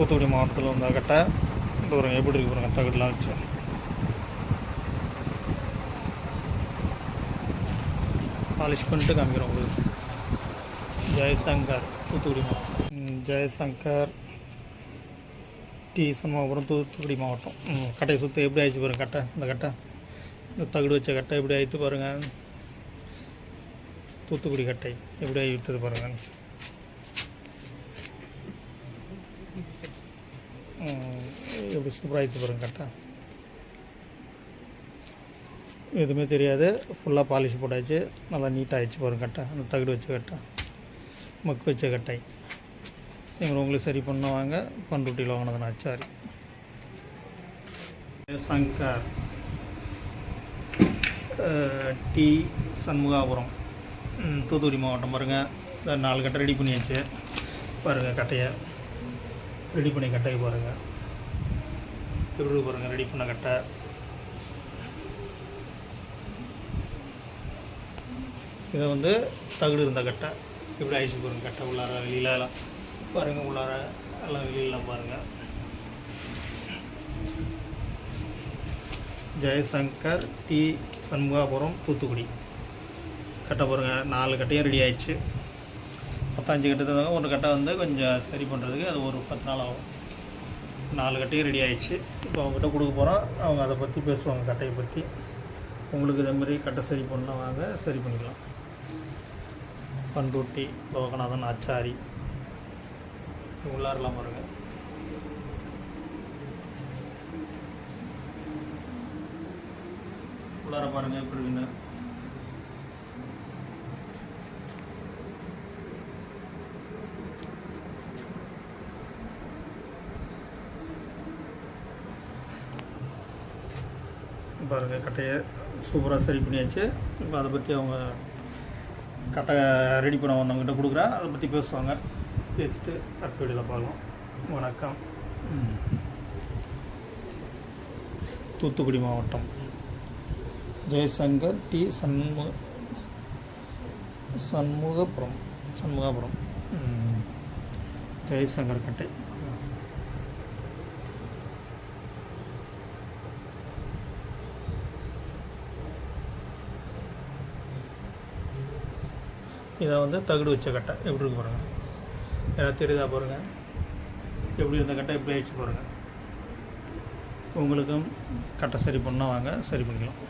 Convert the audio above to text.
தூத்துக்குடி மாவட்டத்தில் வந்த கட்டை இந்த ஒரு எப்படி இருக்கு பாருங்க தகடுலாம் வச்சு. பாலிஷ் பண்ணிட்டு காமிக்கிறோம் உங்களுக்கு. ஜெயசங்கர் தூத்துக்குடி மாவட்டம். ஜெயசங்கர் டி சண்முகபுரம் தூத்துக்குடி மாவட்டம். கட்டையை சுற்றி எப்படி ஆயிடுச்சு பாருங்க கட்டை இந்த கட்டை. இந்த தகடு வச்ச கட்டை எப்படி ஆயிடுத்து பாருங்கள் தூத்துக்குடி கட்டை எப்படி ஆகி விட்டது பாருங்கள் எப்படி சூப்பராக ஆயிடுத்து பாருங்க கட்டை எதுவுமே தெரியாது. ஃபுல்லாக பாலிஷ் போட்டாச்சு. நல்லா நீட்டாக ஆகிடுச்சு பாருங்க கட்டை அந்த தகடு வச்ச கட்டை மக்கு வச்ச கட்டை. நீங்கள் உங்களுக்கு சரி பண்ண வாங்க. பண்ருட்டியில் வாங்கினது ஆச்சாரி சங்கர். டி சண்முகாபுரம். தூத்துக்குடி மாவட்டம் பாருங்கள் நாலு கட்டை ரெடி பண்ணியாச்சு. பாருங்கள் கட்டையை. ரெடி பண்ணி கட்டையை பாருங்கள் எப்படி பாருங்கள் ரெடி பண்ண கட்டை. இதை வந்து தகுடு இருந்த கட்டை. இப்படி ஆயிடுச்சு பாருங்கள் கட்டை உள்ளார வெளியிலலாம். எல்லாம் பாருங்கள் உள்ளார எல்லாம் வெளியிலலாம் பாருங்கள் ஜெயசங்கர் டி சண்முகாபுரம் தூத்துக்குடி. கட்டை பாருங்கள் நாலு கட்டையும் ரெடி ஆயிடுச்சு. பத்தஞ்சு கட்டு தந்தாங்க. ஒரு கட்டை வந்து கொஞ்சம் சரி பண்ணுறதுக்கு அது ஒரு பத்து நாள் ஆகும். நாலு கட்டையும் ரெடி ஆயிடுச்சு. இப்போ அவங்ககிட்ட கொடுக்க போகிறோம் அவங்க அதை பற்றி பேசுவாங்க கட்டையை பற்றி உங்களுக்கு இதே மாதிரி கட்டை சரி பண்ணால் வாங்க சரி பண்ணிக்கலாம். பண்ருட்டி லோகநாதன் ஆச்சாரி. உள்ளாரெல்லாம் பாருங்க. உள்ளார பாருங்க எப்படி இருக்குன்னு. பாருங்க கட்டையை சூப்பராக சரி பண்ணியாச்சு. இப்போ அதை பற்றி அவங்க கட்டை ரெடி பண்ண வந்தவங்ககிட்ட கொடுக்குறேன். அதை பற்றி பேசுவாங்க. பேசிட்டு அடுத்த வீடியோவில் பார்க்கலாம். வணக்கம். தூத்துக்குடி மாவட்டம். ஜெயசங்கர் டி சண்முக சண்முகபுரம் சண்முகாபுரம். ஜெயசங்கர் கட்டை. இதை வந்து தகுடு வச்ச கட்டை. எப்படி இருக்கு பாருங்கள் யாராவது தெரியுதா பாருங்கள் எப்படி இருந்த கட்டை எப்படி ஆயிடுச்சு பாருங்கள் உங்களுக்கும் கட்டை சரி பண்ணால் வாங்க சரி பண்ணிக்கலாம்.